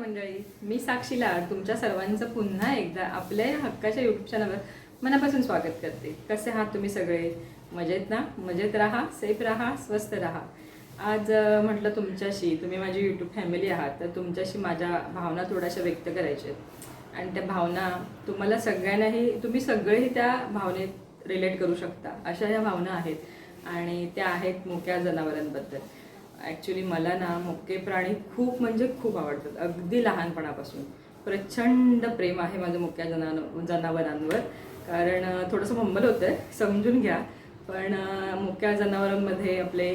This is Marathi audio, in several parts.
मंडळी मी साक्षी लाड तुमच्या सर्वांचं पुन्हा एकदा आपल्या हक्काच्या युट्यूब चॅनलवर मनापासून स्वागत करते. कसे आहात तुम्ही सगळे? मजेत ना? मजेत राहा सेफ राहा स्वस्त राहा. आज म्हटलं तुमच्याशी तुम्ही माझी यूट्यूब फॅमिली आहात तर तुमच्याशी माझ्या भावना थोड्याशा व्यक्त करायच्या आहेत. आणि त्या भावना तुम्हाला सगळ्यांनाही तुम्ही सगळेही त्या भावनेत रिलेट करू शकता. अशा ह्या भावना आहेत. आणि त्या आहेत मोक्या जनावरांबद्दल. ॲक्च्युली मला ना मुके प्राणी खूप म्हणजे खूप आवडतात. अगदी लहानपणापासून. प्रचंड प्रेम आहे माझं मुक्या जना जनावरांवर. कारण थोडंसं मंबल होतं आहे समजून घ्या. पण मुक्या जनावरांमध्ये आपले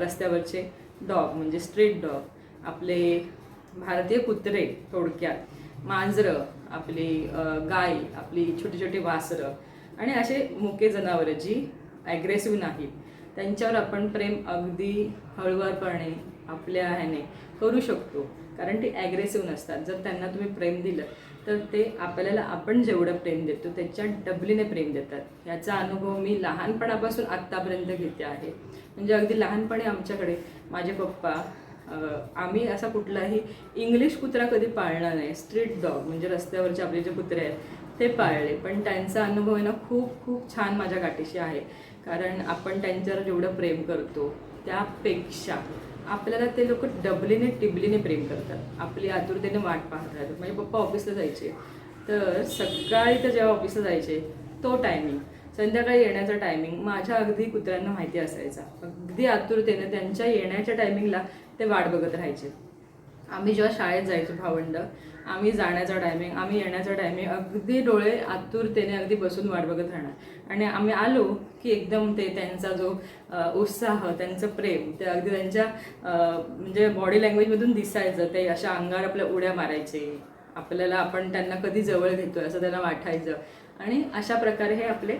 रस्त्यावरचे डॉग म्हणजे स्ट्रीट डॉग आपले भारतीय कुत्रे थोडक्यात मांजरं आपली गाय आपली छोटी छोटी वासरं आणि असे मुके जनावरं जी ॲग्रेसिव्ह नाहीत. त्यांच्यावर आपण प्रेम अगदी हळुवारपणे आपल्या ह्याने करू शकतो. कारण ते ॲग्रेसिव्ह नसतात. जर त्यांना तुम्ही प्रेम दिलं तर ते आपल्याला आपण जेवढं प्रेम देतो त्याच्या डबलीने प्रेम देतात. याचा अनुभव मी लहानपणापासून आत्तापर्यंत घेते आहे. म्हणजे अगदी लहानपणी आमच्याकडे माझे पप्पा आम्ही असा कुठलाही इंग्लिश कुत्रा कधी पाळला नाही. स्ट्रीट डॉग म्हणजे रस्त्यावरचे आपले जे कुत्रे आहेत ते पाळले. पण त्यांचा अनुभव आहे ना खूप खूप छान माझ्या गाठीशी आहे. कारण आपण त्यांच्यावर जेवढं प्रेम करतो त्यापेक्षा आपल्याला ते लोक डबलीने टिबलीने प्रेम करतात. आपली आतुरतेने वाट पाहत म्हणजे पप्पा ऑफिसला जायचे. तर सकाळी तर जेव्हा ऑफिसला जायचे तो टायमिंग संध्याकाळी येण्याचा टायमिंग माझ्या अगदी कुत्र्यांना माहिती असायचा. अगदी आतुरतेने त्यांच्या येण्याच्या टायमिंगला ते वाट बघत राहायचे. आम्ही जेव्हा शाळेत जायचो भावंड आम्ही जाण्याचा टायमिंग आम्ही येण्याचा टायमिंग अगदी डोळे आतुरतेने अगदी बसून वाट बघत राहणार. आणि आम्ही आलो की एकदम ते त्यांचा जो उत्साह त्यांचं प्रेम ते अगदी त्यांच्या म्हणजे बॉडी लँग्वेजमधून दिसायचं ते अशा अंगावर आपल्या उड्या मारायचे. आपल्याला आपण त्यांना कधी जवळ घेतोय असं त्यांना वाटायचं. आणि अशा प्रकारे हे आपले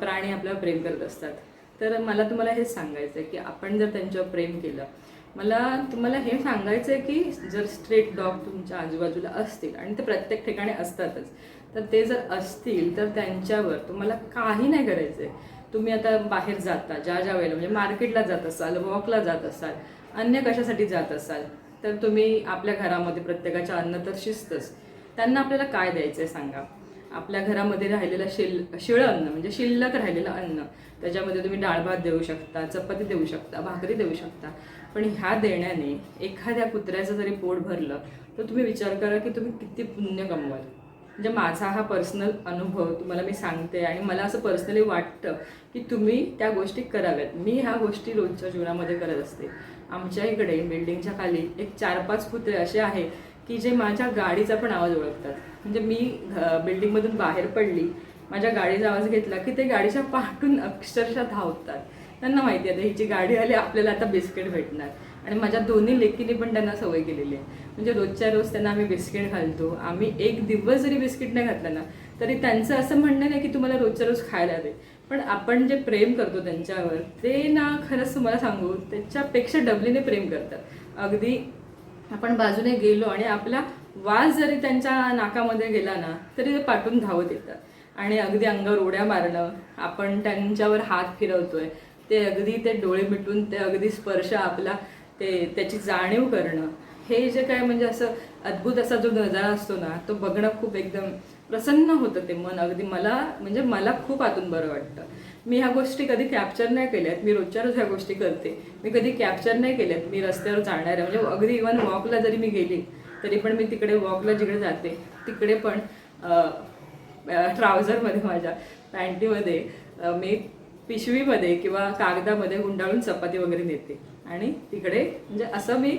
प्राणी आपल्यावर प्रेम करत असतात. तर मला तुम्हाला हेच सांगायचं आहे की आपण जर त्यांच्यावर प्रेम केलं मला तुम्हाला हे सांगायचं आहे की जर स्ट्रीट डॉग तुमच्या आजूबाजूला असतील आणि ते प्रत्येक ठिकाणी असतातच तर ते जर असतील तर त्यांच्यावर तुम्हाला काही नाही करायचं आहे तुम्ही आता बाहेर जाता ज्या ज्या वेळेला म्हणजे मार्केटला जात असाल वॉकला जात असाल अन्य कशासाठी जात असाल तर तुम्ही आपल्या घरामध्ये प्रत्येकाच्या अन्न तर शिस्तच त्यांना आपल्याला काय द्यायचं आहे सांगा? आपल्या घरामध्ये राहिलेलं शिल शिळं अन्न म्हणजे शिल्लक राहिलेलं अन्न त्याच्यामध्ये तुम्ही डाळ भात देऊ शकता चपाती देऊ शकता भाकरी देऊ शकता. पण ह्या देण्याने एखाद्या कुत्र्याचं जरी पोट भरलं तर तुम्ही विचार करा की तुम्ही किती पुण्य कमवाल. म्हणजे माझा हा पर्सनल अनुभव तुम्हाला मी सांगते आणि मला असं पर्सनली वाटतं की तुम्ही त्या गोष्टी कराव्यात. मी ह्या गोष्टी रोजच्या जीवनामध्ये करत असते. आमच्या इकडे बिल्डिंगच्या खाली एक चार पाच कुत्रे असे आहे की जे माझ्या गाडीचा पण आवाज ओळखतात. म्हणजे मी घ- बिल्डिंगमधून बाहेर पडली माझ्या गाडीचा आवाज घेतला की ते गाडीच्या पाठून अक्षरशः धावतात. त्यांना माहिती आहे हिची गाडी आली आपल्याला आता बिस्किट भेटणार. आणि माझ्या दोन्ही लेकीने पण त्यांना सवय केलेली आहे. म्हणजे रोजच्या रोज त्यांना आम्ही बिस्किट घालतो. आम्ही एक दिवस जरी बिस्किट नाही घातलं ना तरी त्यांचं असं म्हणणं नाही की तुम्हाला रोजच्या रोज खायला दे. पण आपण जे प्रेम करतो त्यांच्यावर ते ना खरंच तुम्हाला सांगू त्याच्यापेक्षा डबलीने प्रेम करतात. अगदी आपण बाजूने गेलो आणि आपला वास जरी त्यांच्या नाकामध्ये गेला ना तरी ते पाठून धावत येतात. आणि अगदी अंगावर उड्या मारणं आपण त्यांच्यावर हात फिरवतोय ते अगदी ते डोळे मिटून ते अगदी स्पर्श आपला ते त्याची जाणीव करणं हे जे काय म्हणजे असं अद्भुत असा जो नजारा असतो ना तो बघणं खूप एकदम प्रसन्न होतं ते मन. अगदी मला म्हणजे मला खूप आतून बरं वाटतं. मी ह्या गोष्टी कधी कॅप्चर नाही केल्यात मी रोजच्या रोज ह्या गोष्टी करते. मी कधी कॅप्चर नाही केल्यात मी रस्त्यावर चालणार म्हणजे अगदी इव्हन वॉकला जरी मी गेली तरी पण मी तिकडे वॉकला जिकडे जाते तिकडे पण ट्राउझरमध्ये माझ्या पॅन्टीमध्ये मी पिशवीमध्ये किंवा कागदामध्ये गुंडाळून चपाती वगैरे नेते. आणि तिकडे म्हणजे असं मी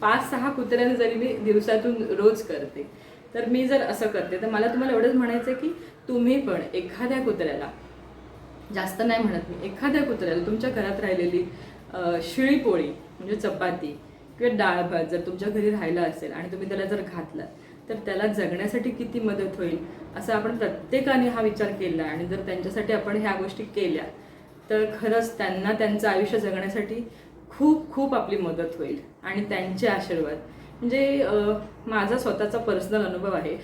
पाच सहा कुत्र्यांना जरी मी दिवसातून रोज करते. तर मी जर असं करते तर मला तुम्हाला एवढंच म्हणायचं आहे की तुम्ही पण एखाद्या कुत्र्याला जास्त नाही म्हणत मी एखाद्या कुत्र्याला तुमच्या घरात राहिलेली शिळी पोळी म्हणजे चपाती किंवा डाळ भात जर तुमच्या घरी राहिला असेल आणि तुम्ही त्याला जर घातलं तर त्याला जगण्यासाठी किती मदत होईल? असं आपण प्रत्येकाने हा विचार केला आणि जर त्यांच्यासाठी आपण ह्या गोष्टी केल्या तर खरंच त्यांना त्यांचं आयुष्य जगण्यासाठी खूप खूप आपली मदत होईल आणि त्यांचे आशीर्वाद. म्हणजे माझा स्वतःचा पर्सनल अनुभव आहे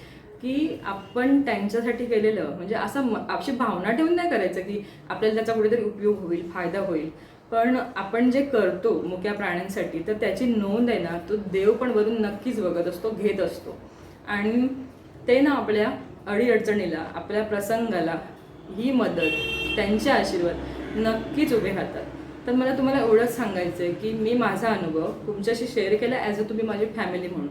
की आपण त्यांच्यासाठी केलेलं म्हणजे असं म- अशी भावना ठेवून नाही करायचं की आपल्याला त्याचा कुठेतरी उपयोग होईल फायदा होईल. पण आपण जे करतो मुक्या प्राण्यांसाठी तर त्याची नोंद आहे ना तो देव पण वरून नक्कीच बघत असतो घेत असतो. आणि ते ना आपल्या अडीअडचणीला आपल्या प्रसंगाला ही मदत त्यांचे आशीर्वाद नक्कीच उभे राहतात. तर मला तुम्हाला एवढंच सांगायचं आहे की मी माझा अनुभव तुमच्याशी शेअर केला ॲज अ तुम्ही माझी फॅमिली म्हणून.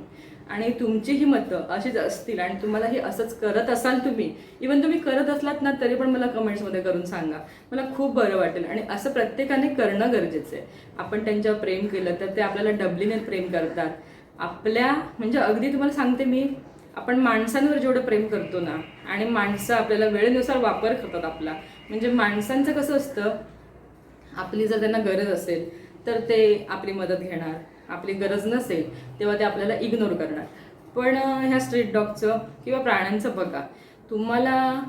आणि तुमची ही मतं अशीच असतील आणि तुम्हाला हे असंच करत असाल तुम्ही इवन तुम्ही करत असलात ना तरी पण मला कमेंट्समध्ये करून सांगा. मला खूप बरं वाटेल आणि असं प्रत्येकाने करणं गरजेचं आहे. आपण त्यांच्यावर प्रेम केलं तर ते आपल्याला डबलीने प्रेम करतात. आपल्या म्हणजे अगदी तुम्हाला सांगते मी आपण माणसांवर जेवढं प्रेम करतो ना आणि माणसं आपल्याला वेळेनुसार वापर करतात आपला. म्हणजे माणसांचं कसं असतं आपली जर त्यांना गरज असेल तर ते आपली मदत घेणार. आपली गरज नसेल तेव्हा ते आपल्याला इग्नोर करणार. पण ह्या स्ट्रीट डॉगचं किंवा प्राण्यांचं बघा. तुम्हाला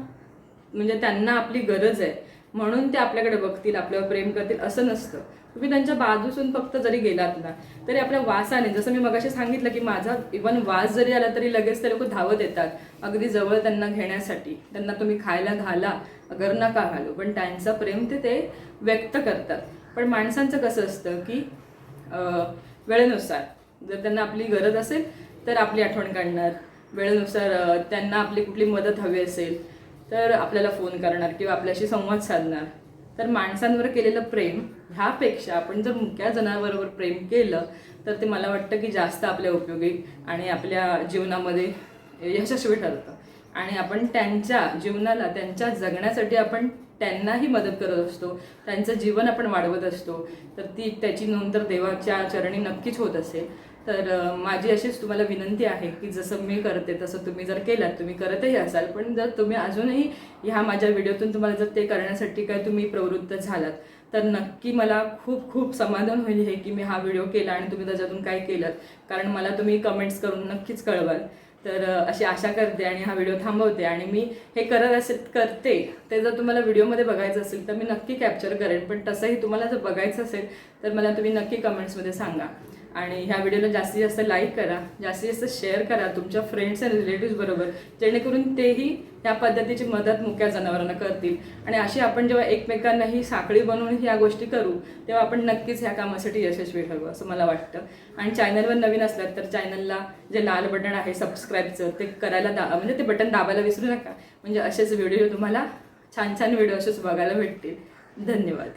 म्हणजे त्यांना आपली गरज आहे म्हणून ते आपल्याकडे बघतील आपल्यावर प्रेम करतील असं नसतं. तुम्ही त्यांच्या बाजूसून फक्त जरी गेलात ना तरी आपल्या वासाने जसं मी मगाशी सांगितलं की माझा इवन वास जरी आला तरी लगेच ते लोक धावत येतात अगदी जवळ त्यांना घेण्यासाठी. त्यांना तुम्ही खायला घाला अगर नका घालू पण त्यांचं प्रेम ते ते व्यक्त करतात. पण माणसांचं कसं असतं की वेळेनुसार. जर त्यांना आपली गरज असेल तर आपली आठवण काढणार. वेळेनुसार त्यांना आपली कुठली मदत हवी असेल तर आपल्याला फोन करणार किंवा आपल्याशी संवाद साधणार. तर माणसांवर केलेलं प्रेम ह्यापेक्षा आपण जर मुक्या जनावरांवर प्रेम केलं तर ते मला वाटतं की जास्त आपल्या उपयोगी आणि आपल्या जीवनामध्ये यशस्वी ठरतं. आणि आपण त्यांच्या जीवनाला त्यांच्या जगण्यासाठी आपण त्यांनाही मदत करत असतो. त्यांचं जीवन आपण वाढवत असतो. तर ती त्याची नोंद तर देवाच्या चरणी नक्कीच होत असेल. तर माझी अशीच तुम्हाला विनंती आहे की जसं मी करते तसं तुम्ही जर केलात तुम्ही करतही असाल. पण जर तुम्ही अजूनही ह्या माझ्या व्हिडिओतून तुम्हाला जर ते करण्यासाठी काय तुम्ही प्रवृत्त झालात तर नक्की मला खूप खूप समाधान होईल हे की मी हा व्हिडिओ केला आणि तुम्ही त्याच्यातून काय केलं कारण मला तुम्ही कमेंट्स करून नक्कीच कळवाल. तर अशी आशा करते आणि हा व्हिडिओ थांबवते. आणि मी हे करत असेल करते ते जर तुम्हाला व्हिडिओमध्ये बघायचं असेल तर मी नक्की कॅप्चर करेन. पण तसंही तुम्हाला जर बघायचं असेल तर मला तुम्ही नक्की कमेंट्समध्ये सांगा. आणि ह्या व्हिडिओला जास्तीत जास्त लाईक करा जास्तीत जास्त शेअर करा तुमच्या फ्रेंड्स आणि रिलेटिव्ह बरोबर जेणेकरून तेही ह्या पद्धतीची मदत मुक्या जनावरांना करतील. आणि अशी आपण जेव्हा एकमेकांना ही साखळी बनवून ह्या गोष्टी करू तेव्हा आपण नक्कीच ह्या कामासाठी यशस्वी ठरवू असं मला वाटतं. आणि चॅनलवर नवीन असलात तर चॅनलला जे लाल बटन आहे सबस्क्राईबचं ते करायला दा म्हणजे ते बटन दाबायला विसरू नका. म्हणजे असेच व्हिडिओ तुम्हाला छान छान व्हिडिओ असेच बघायला भेटतील. धन्यवाद.